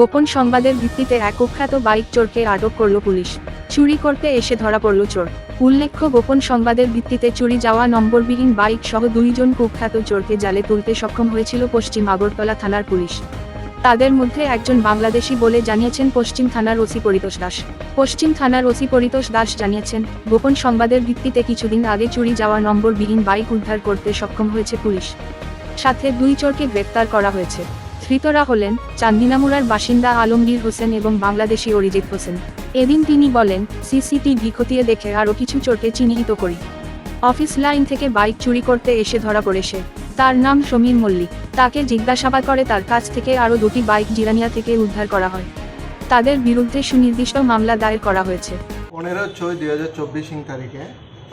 গোপন সংবাদের ভিত্তিতে এক কুখ্যাত বাইক চোরকে আটক করল পুলিশ। চুরি করতে এসে ধরা পড়ল চোর। উল্লেখ্য, গোপন সংবাদের ভিত্তিতে চুরি যাওয়া নম্বরবিহীন বাইক সহ দুইজন কুখ্যাত চোরকে জালে তুলতে সক্ষম হয়েছিল পশ্চিম আগরতলা থানার পুলিশ। তাদের মধ্যে একজন বাংলাদেশি বলে জানিয়েছেন পশ্চিম থানার ওসি পরিতোষ দাস। পশ্চিম থানার ওসি পরিতোষ দাস জানিয়েছেন, গোপন সংবাদের ভিত্তিতে কিছুদিন আগে চুরি যাওয়া নম্বরবিহীন বাইক উদ্ধার করতে সক্ষম হয়েছে পুলিশ। সাথে দুই চোরকে গ্রেপ্তার করা হয়েছে। ধৃতরা হলেন চান্দিনামুড়ার বাসিন্দা আলমগীর হোসেন এবং বাংলাদেশি অরিজিৎ হোসেন। এদিন তিনি বলেন, সিসিটিভি খতিয়ে দেখে আরও কিছু চোরকে চিহ্নিত করি। অফিস লাইন থেকে বাইক চুরি করতে এসে ধরা পড়ে সে তার নাম সমীর মল্লিক। তাকে জিজ্ঞাসাবাদ করে তার কাছ থেকে আরও দুটি বাইক জিরানিয়া থেকে উদ্ধার করা হয়। তাদের বিরুদ্ধে সুনির্দিষ্ট মামলা দায়ের করা হয়েছে। পনেরো ছয় দুই হাজার চব্বিশ তারিখে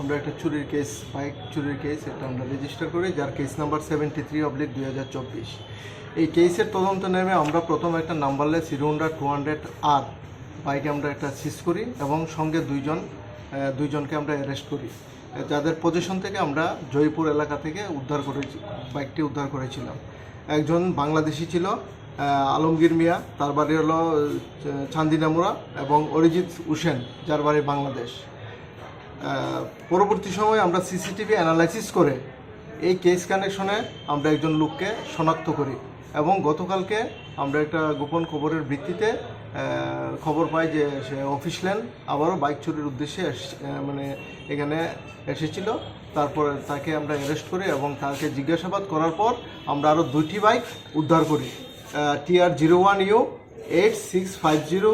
আমরা একটা চুরির কেস বাইক চুরির কেস এটা আমরা রেজিস্টার করি যার case number seventy three oblique দুই হাজার চব্বিশ। এই কেসের তদন্ত নেমে আমরা প্রথম একটা numberless Hero Honda two hundred আর বাইকে আমরা একটা সিজ করি এবং সঙ্গে দুইজন দুইজনকে আমরা অ্যারেস্ট করি। যাদের পজিশন থেকে আমরা জয়পুর এলাকা থেকে উদ্ধার করেছি বাইকটি উদ্ধার করেছিলাম। একজন বাংলাদেশি ছিল আলমগীর মিয়া তার বাড়ি হলো আহ, চান্দিনামুড়া এবং অরিজিৎ হুসেন যার বাড়ি বাংলাদেশ। পরবর্তী সময়ে আমরা সিসিটিভি অ্যানালাইসিস করে এই কেস কানেকশনে আমরা একজন লোককে শনাক্ত করি এবং গতকালকে আমরা একটা গোপন খবরের ভিত্তিতে খবর পাই যে সে অফিস ল্যান্ড আবারও বাইক চুরির উদ্দেশ্যে মানে এখানে এসেছিল। তারপরে তাকে আমরা অ্যারেস্ট করি এবং তাকে জিজ্ঞাসাবাদ করার পর আমরা আরও দুইটি বাইক উদ্ধার করি। TR zero one U eight six five zero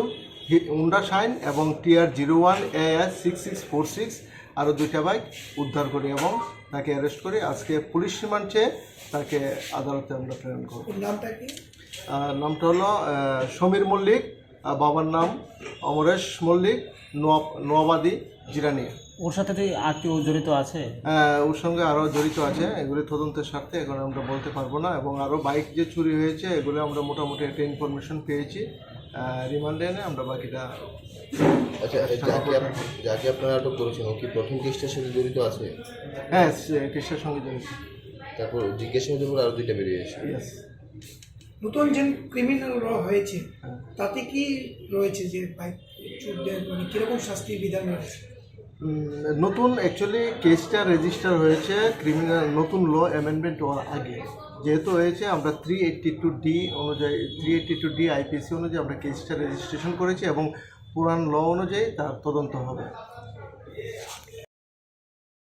Honda Shine এবং TR zero one A S six six four six আরও দুইটা বাইক উদ্ধার করি এবং তাকে অ্যারেস্ট করি। আজকে পুলিশ রিমান্ড চেয়ে তাকে আদালতে আমরা প্রেরণ করব। নামটা কি? নামটা হলো সমীর মল্লিক বাবার নাম অমরেশ মল্লিক নোয়াব নোয়াবাদী জিরানিয়া ওর সাথে তো আত্মীয় জড়িত আছে? আহ, ওর সঙ্গে আরও জড়িত আছে। এগুলি তদন্তের স্বার্থে এখন আমরা বলতে পারব না এবং আরও বাইক যে চুরি হয়েছে এগুলো আমরা মোটামুটি একটা ইনফরমেশন পেয়েছি। রিমান্ডে এনে আমরা বাকিটা আচ্ছা যাকে আপ- যাকে আপনারা আটক করেছেন ও কি প্রথম কেসটার সাথে জড়িত আছে? হ্যাঁ কেসটার সঙ্গে জড়িত। তারপর জিজ্ঞাসাবাদের পর আরও দুইটা বেরিয়ে এসে ইয়েস নতুন যে ক্রিমিনাল র হয়েছে তাতে কি রয়েছে যে বাইক চোরদের মানে কীরকম শাস্তির বিধান রয়েছে? নতুন অ্যাকচুয়ালি কেসটা রেজিস্টার হয়েছে ক্রিমিনাল নতুন ল অ্যামেন্ডমেন্ট হওয়ার আগে। যেহেতু হয়েছে, আমরা থ্রি এইট্টি টু ডি অনুযায়ী three eighty two D IPC অনুযায়ী আমরা কেসটা রেজিস্ট্রেশন করেছি এবং পুরান ল অনুযায়ী তার তদন্ত হবে।